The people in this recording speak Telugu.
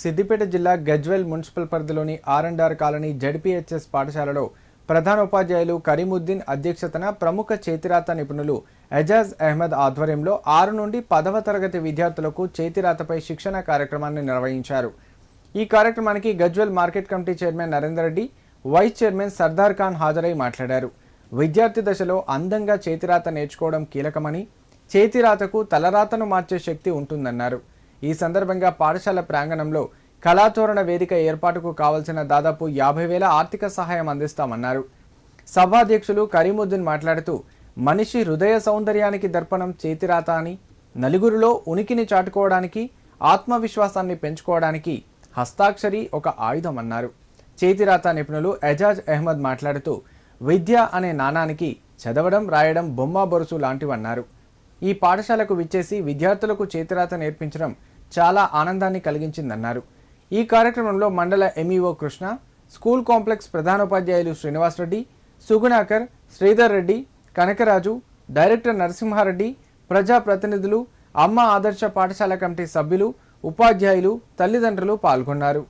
సిద్దిపేట జిల్లా గజ్వెల్ మున్సిపల్ పరిధిలోని R and R colony ZPHS పాఠశాలలో ప్రధానోపాధ్యాయులు కరీముద్దీన్ అధ్యక్షతన ప్రముఖ చేతిరాత నిపుణులు ఎజాజ్ అహ్మద్ ఆధ్వర్యంలో ఆరు నుండి పదవ తరగతి విద్యార్థులకు చేతిరాతపై శిక్షణ కార్యక్రమాన్ని నిర్వహించారు. ఈ కార్యక్రమానికి Gajwel market committee chairman Narender Reddy vice chairman Sardar Khan హాజరై మాట్లాడారు. విద్యార్థి దశలో అందంగా చేతిరాత నేర్చుకోవడం కీలకమని చేతిరాతకు తలరాతను మార్చే శక్తి ఉంటుందన్నారు. ఈ సందర్భంగా పాఠశాల ప్రాంగణంలో కళాతోరణ వేదిక ఏర్పాటుకు కావలసిన దాదాపు యాభై వేల ఆర్థిక సహాయం అందిస్తామన్నారు. సభాధ్యక్షులు కరీముద్దీన్ మాట్లాడుతూ మనిషి హృదయ సౌందర్యానికి దర్పణం చేతిరాత అని నలుగురిలో ఉనికిని చాటుకోవడానికి ఆత్మవిశ్వాసాన్ని పెంచుకోవడానికి హస్తాక్షరి ఒక ఆయుధం అన్నారు. చేతిరాత నిపుణులు ఎజాజ్ అహ్మద్ మాట్లాడుతూ విద్య అనే నాణానికి చదవడం రాయడం బొమ్మ బొరుసు లాంటివన్నారు. ఈ పాఠశాలకు విచ్చేసి విద్యార్థులకు చేతిరాత నేర్పించడం చాలా ఆనందాన్ని కలిగించిందన్నారు. ఈ కార్యక్రమంలో mandal MEO Krishna school complex ప్రధానోపాధ్యాయులు శ్రీనివాసరెడ్డి సుగుణాకర్ శ్రీధర్ రెడ్డి కనకరాజు డైరెక్టర్ నరసింహారెడ్డి ప్రజాప్రతినిధులు అమ్మ ఆదర్శ పాఠశాల కమిటీ సభ్యులు ఉపాధ్యాయులు తల్లిదండ్రులు పాల్గొన్నారు.